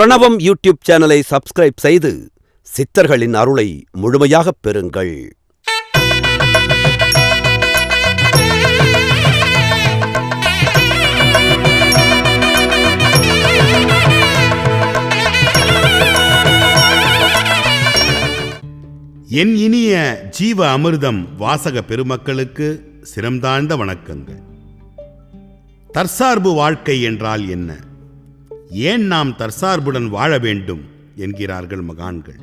பிரணவம் யூடியூப் சேனலை சப்ஸ்கிரைப் செய்து சித்தர்களின் அருளை முழுமையாகப் பெறுங்கள். என் இனிய ஜீவ அமிர்தம் வாசக பெருமக்களுக்கு சிரம்தாழ்ந்த வணக்கங்கள். தற்சார்பு வாழ்க்கை என்றால் என்ன? ஏன் நாம் தற்சார்புடன் வாழ வேண்டும்? என்கிறார்கள் மகான்கள்.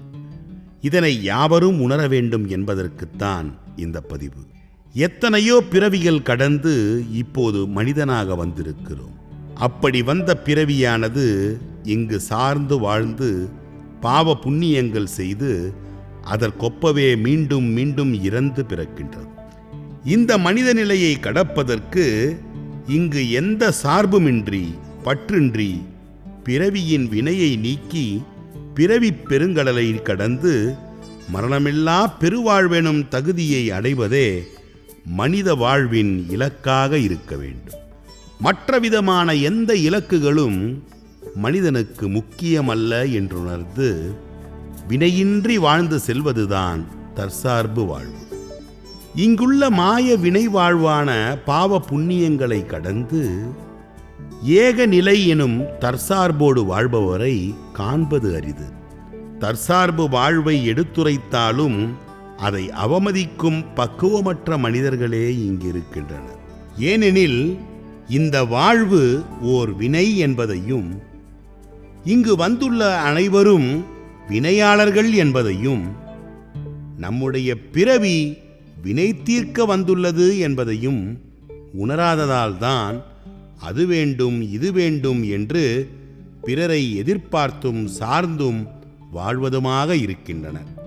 இதனை யாவரும் உணர வேண்டும் என்பதற்குத்தான் இந்த பதிவு. எத்தனையோ பிறவிகள் கடந்து இப்போது மனிதனாக வந்திருக்கிறோம். அப்படி வந்த பிறவியானது இங்கு சார்ந்து வாழ்ந்து பாவ புண்ணியங்கள் செய்து அதற்கொப்பவே மீண்டும் மீண்டும் இறந்து பிறக்கின்றது. இந்த மனித நிலையை கடப்பதற்கு இங்கு எந்த சார்புமின்றி பற்றின்றி பிறவியின் வினையை நீக்கி பிறவிப் பெருங்கடலை கடந்து மரணமில்லா பெருவாழ்வெனும் தகுதியை அடைவதே மனித வாழ்வின் இலக்காக இருக்க வேண்டும். மற்ற விதமான எந்த இலக்குகளும் மனிதனுக்கு முக்கியமல்ல என்றுணர்ந்து வினையின்றி வாழ்ந்து செல்வதுதான் தற்சார்பு வாழ்வு. இங்குள்ள மாய வினை வாழ்வான பாவ புண்ணியங்களை கடந்து ஏக நிலை எனும் தற்சார்போடு வாழ்பவரை காண்பது அரிது. தற்சார்பு வாழ்வை எடுத்துரைத்தாலும் அதை அவமதிக்கும் பக்குவமற்ற மனிதர்களே இங்கிருக்கின்றனர். ஏனெனில் இந்த வாழ்வு ஓர் வினை என்பதையும் இங்கு வந்துள்ள அனைவரும் வினையாளர்கள் என்பதையும் நம்முடைய பிறவி வினை தீர்க்க வந்துள்ளது என்பதையும் உணராததால்தான் அது வேண்டும் இது வேண்டும் என்று பிறரை எதிர்பார்த்தும் சார்ந்தும் வாழ்வதுமாக இருக்கின்றனர்.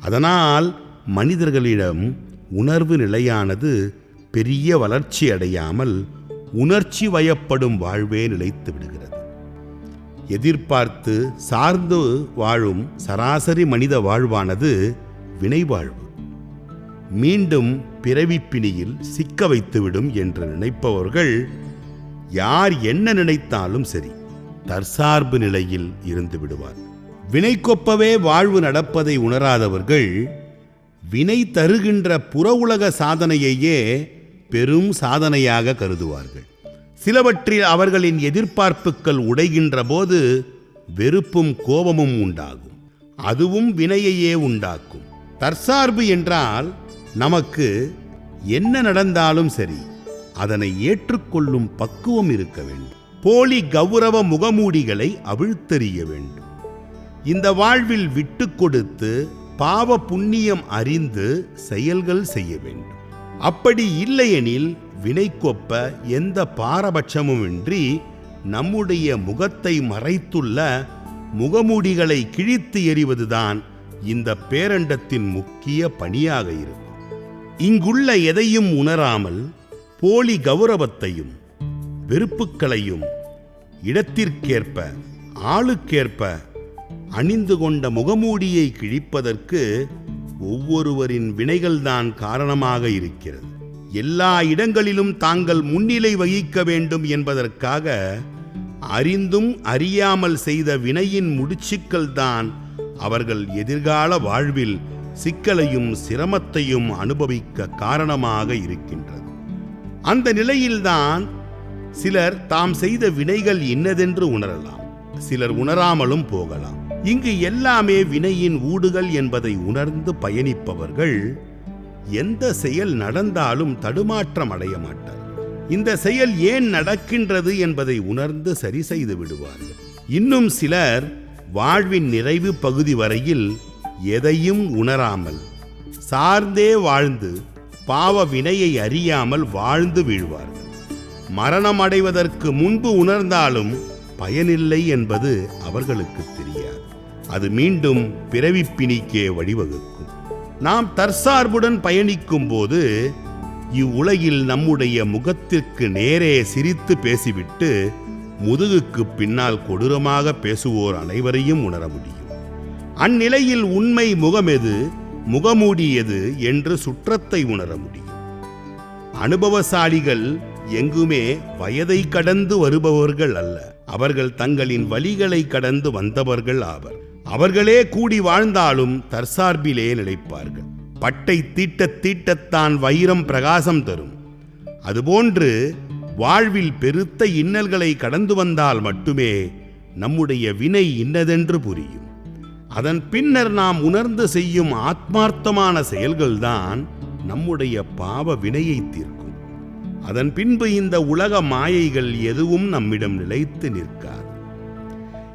அதனால் மனிதர்களிடம் உணர்வு நிலையானது பெரிய வளர்ச்சி அடையாமல் உணர்ச்சி வயப்படும் வாழ்வே நிலைத்து விடுகிறது. எதிர்பார்த்து சார்ந்து வாழும் சராசரி மனித வாழ்வானது வினைவாழ்வு. மீண்டும் பிறவிப்பிணியில் சிக்க வைத்துவிடும் என்று நினைப்பவர்கள் யார் என்ன நினைத்தாலும் சரி தற்சார்பு நிலையில் இருந்து விடுவார். வினைக்கொப்பவே வாழ்வு நடப்பதை உணராதவர்கள் வினை தருகின்ற புற உலக சாதனையையே பெரும் சாதனையாக கருதுவார்கள். சிலவற்றில் அவர்களின் எதிர்பார்ப்புகள் உடைகின்ற போது வெறுப்பும் கோபமும் உண்டாகும். அதுவும் வினையையே உண்டாக்கும். தற்சார்பு என்றால் நமக்கு என்ன நடந்தாலும் சரி அதனை ஏற்றுக்கொள்ளும் பக்குவம் இருக்க வேண்டும். போலி கௌரவ முகமூடிகளை அவிழ்த்தெறிய வேண்டும். இந்த வாழ்வில் விட்டு கொடுத்து பாவ புண்ணியம் அறிந்து செயல்கள் செய்ய வேண்டும். அப்படி இல்லையெனில் வினைக்கொப்ப எந்த பாரபட்சமுமின்றி நம்முடைய முகத்தை மறைத்துள்ள முகமூடிகளை கிழித்து எறிவதுதான் இந்த பேரண்டத்தின் முக்கிய பணியாக இருக்கும். இங்குள்ள எதையும் உணராமல் போலி கௌரவத்தையும் வெறுப்புக்களையும் இடத்திற்கேற்ப ஆளுக்கேற்ப அணிந்து கொண்ட முகமூடியை கிழிப்பதற்கு ஒவ்வொருவரின் வினைகள்தான் காரணமாக இருக்கிறது. எல்லா இடங்களிலும் தாங்கள் முன்னிலை வகிக்க வேண்டும் என்பதற்காக அறிந்தும் அறியாமல் செய்த வினையின் முடிச்சுக்கள் தான் அவர்கள் எதிர்கால வாழ்வில் சிக்கலையும் சிரமத்தையும் அனுபவிக்க காரணமாக இருக்கின்றது. அந்த நிலையில்தான் சிலர் தாம் செய்த வினைகள் இன்னதென்று உணரலாம். சிலர் உணராமலும் போகலாம். இங்கு எல்லாமே வினையின் ஊடுகள் என்பதை உணர்ந்து பயணிப்பவர்கள் எந்த செயல் நடந்தாலும் தடுமாற்றம் அடைய மாட்டார். இந்த செயல் ஏன் நடக்கின்றது என்பதை உணர்ந்து சரி செய்து விடுவார்கள். இன்னும் சிலர் வாழ்வின் நிறைவு பகுதி வரையில் எதையும் உணராமல் சார்ந்தே வாழ்ந்து பாவ வினையை அறியாமல் வாழ்ந்து வீழ்வார்கள். மரணம் அடைவதற்கு முன்பு உணர்ந்தாலும் பயனில்லை என்பது அவர்களுக்கு தெரியாது. அது மீண்டும் பிறவி பிணிக்கே வழிவகுக்கும். நாம் தற்சார்புடன் பயணிக்கும் போது இவ்வுலகில் நம்முடைய முகத்திற்கு நேரே சிரித்து பேசிவிட்டு முதுகுக்கு பின்னால் கொடூரமாக பேசுவோர் அனைவரையும் உணர முடியும். அந்நிலையில் உண்மை முகமெது முகமூடி எது என்று சுற்றத்தை உணர முடியும். அனுபவசாலிகள் எங்குமே வயதை கடந்து வருபவர்கள் அல்ல. அவர்கள் தங்களின் வழிகளை கடந்து வந்தவர்கள் ஆவர். அவர்களே கூடி வாழ்ந்தாலும் தற்சார்பிலே நிலைப்பார்கள். பட்டை தீட்டத் தீட்டத்தான் வைரம் பிரகாசம் தரும். அதுபோன்று வாழ்வில் பெருத்த இன்னல்களை கடந்து வந்தால் மட்டுமே நம்முடைய வினை இன்னதென்று புரியும். அதன் பின்னர் நாம் உணர்ந்து செய்யும் ஆத்மார்த்தமான செயல்கள்தான் நம்முடைய பாவ வினையை தீர்க்கும். அதன் பின்பு இந்த உலக மாயைகள் எதுவும் நம்மிடம் நிலைத்து நிற்காது.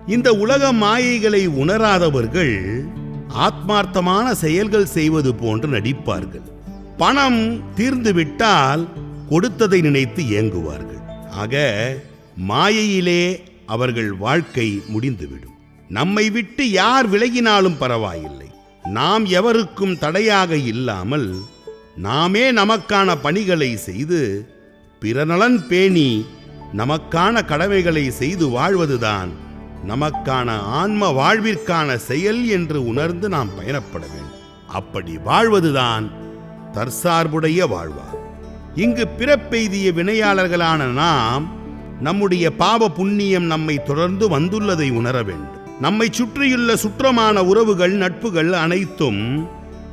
இந்த உலக மாயைகளை உணராதவர்கள் ஆத்மார்த்தமான செயல்கள் செய்வது போன்று நடிப்பார்கள். பணம் தீர்ந்துவிட்டால் கொடுத்ததை நினைத்து இயங்குவார்கள் ஆக மாயையிலே அவர்கள் வாழ்க்கை முடிந்துவிடும். நம்மை விட்டு யார் விலகினாலும் பரவாயில்லை. நாம் எவருக்கும் தடையாக இல்லாமல் நாமே நமக்கான பணிகளை செய்து பிறநலன் பேணி நமக்கான கடமைகளை செய்து வாழ்வதுதான் நமக்கான ஆன்ம வாழ்விற்கான செயல் என்று உணர்ந்து நாம் பயணப்பட வேண்டும். அப்படி வாழ்வதுதான் தற்சார்புடைய வாழ்வார் இங்கு பிறப்பெய்திய வினையாளர்களான நாம் நம்முடைய பாவ புண்ணியம் நம்மை தொடர்ந்து வந்துள்ளதை உணர வேண்டும். நம்மை சுற்றியுள்ள சுற்றமான உறவுகள் நட்புகள் அனைத்தும்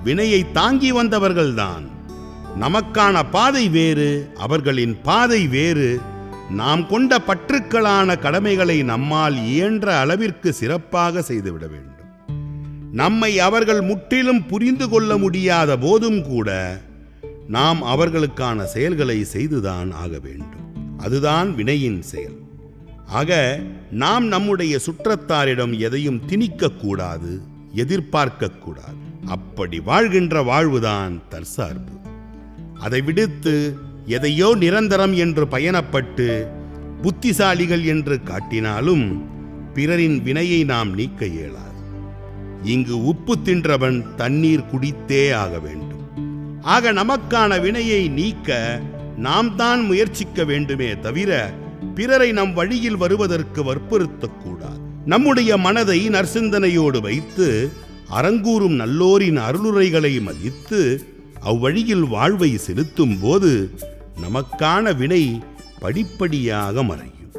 வினையை தாங்கி வந்தவர்கள்தான். நமக்கான பாதை வேறு அவர்களின் பாதை வேறு. நாம் கொண்ட பற்றுக்களான கடமைகளை நம்மால் இயன்ற அளவிற்கு சிறப்பாக செய்துவிட வேண்டும். நம்மை அவர்கள் முற்றிலும் புரிந்து கொள்ள முடியாத போதும் கூட நாம் அவர்களுக்கான செயல்களை செய்துதான் ஆக வேண்டும். அதுதான் வினையின் செயல். ஆக நாம் நம்முடைய சுற்றத்தாரிடம் எதையும் திணிக்கக்கூடாது எதிர்பார்க்கக்கூடாது. அப்படி வாழ்கின்ற வாழ்வுதான் தற்சார்பு. அதை விடுத்து எதையோ நிரந்தரம் என்று பயணப்பட்டு புத்திசாலிகள் என்று காட்டினாலும் பிறரின் வினையை நாம் நீக்க இயலாது. இங்கு உப்பு தின்றவன் தண்ணீர் குடித்தே ஆக வேண்டும். ஆக நமக்கான வினையை நீக்க நாம் தான் முயற்சிக்க வேண்டுமே தவிர பிறரை நம் வழியில் வருவதற்கு வற்புறுத்தக்கூடாது. நம்முடைய மனதை நற்சிந்தனையோடு வைத்து அரங்கூறும் நல்லோரின் அருளுரைகளை மதித்து அவ்வழியில் வாழ்வை செலுத்தும் போது நமக்கான வினை படிப்படியாக மறையும்.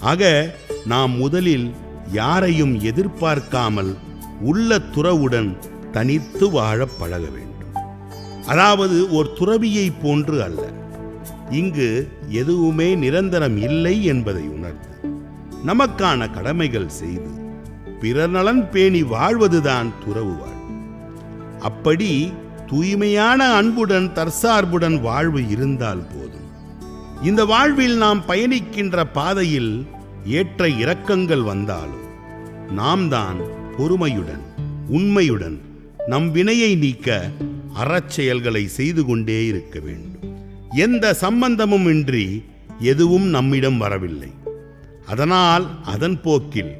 ஆக நாம் முதலில் யாரையும் எதிர்பார்க்காமல் உள்ள துறவுடன் தனித்து வாழப் பழக வேண்டும். அதாவது ஒரு துறவியை போன்று அல்ல. இங்கு எதுவுமே நிரந்தரம் இல்லை என்பதை உணர்ந்து நமக்கான கடமைகள் செய்து பிறர் நலன் பேணி வாழ்வதுதான் துறவு வாழ்வு. அப்படி தூய்மையான அன்புடன் தற்சார்புடன் வாழ்வு இருந்தால் போதும். இந்த வாழ்வில் நாம் பயணிக்கின்ற பாதையில் ஏற்ற இரக்கங்கள் வந்தாலும் நாம் தான் பொறுமையுடன் உண்மையுடன் நம் வினையை நீக்க அறச்செயல்களை செய்து கொண்டே இருக்க வேண்டும். எந்த சம்பந்தமும் இன்றி எதுவும் நம்மிடம் வரவில்லை. அதனால் அதன் போக்கில்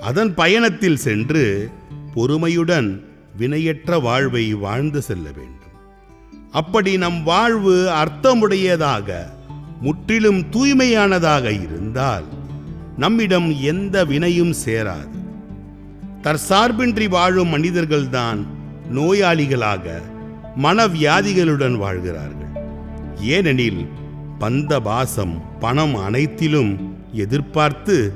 அதன் பயணத்தில் சென்று பொறுமையுடன் வினையற்ற வாழ்வை வாழ்ந்து செல்ல வேண்டும். அப்படி நம் வாழ்வு அர்த்தமுடையதாக முற்றிலும் தூய்மையானதாக இருந்தால் நம்மிடம் எந்த வினையும் சேராது. தற்சார்பின்றி வாழும் மனிதர்கள்தான் நோயாளிகளாக மனவியாதிகளுடன் வாழ்கிறார்கள். ஏனெனில் பந்தபாசம் பணம் அனைத்திலும் எதிர்பார்த்து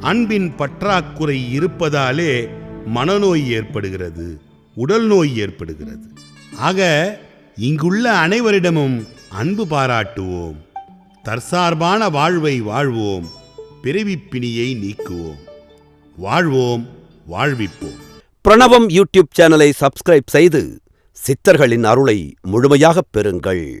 அன்பின் பற்றாக்குறை இருப்பதாலே மனநோய் ஏற்படுகிறது உடல் நோய் ஏற்படுகிறது. ஆக இங்குள்ள அனைவரிடமும் அன்பு பாராட்டுவோம். தற்சார்பான வாழ்வை வாழ்வோம். பிறவிப்பிணியை நீக்குவோம். வாழ்வோம் வாழ்விப்போம். பிரணவம் யூடியூப் சேனலை சப்ஸ்கிரைப் செய்து சித்தர்களின் அருளை முழுமையாகப் பெறுங்கள்.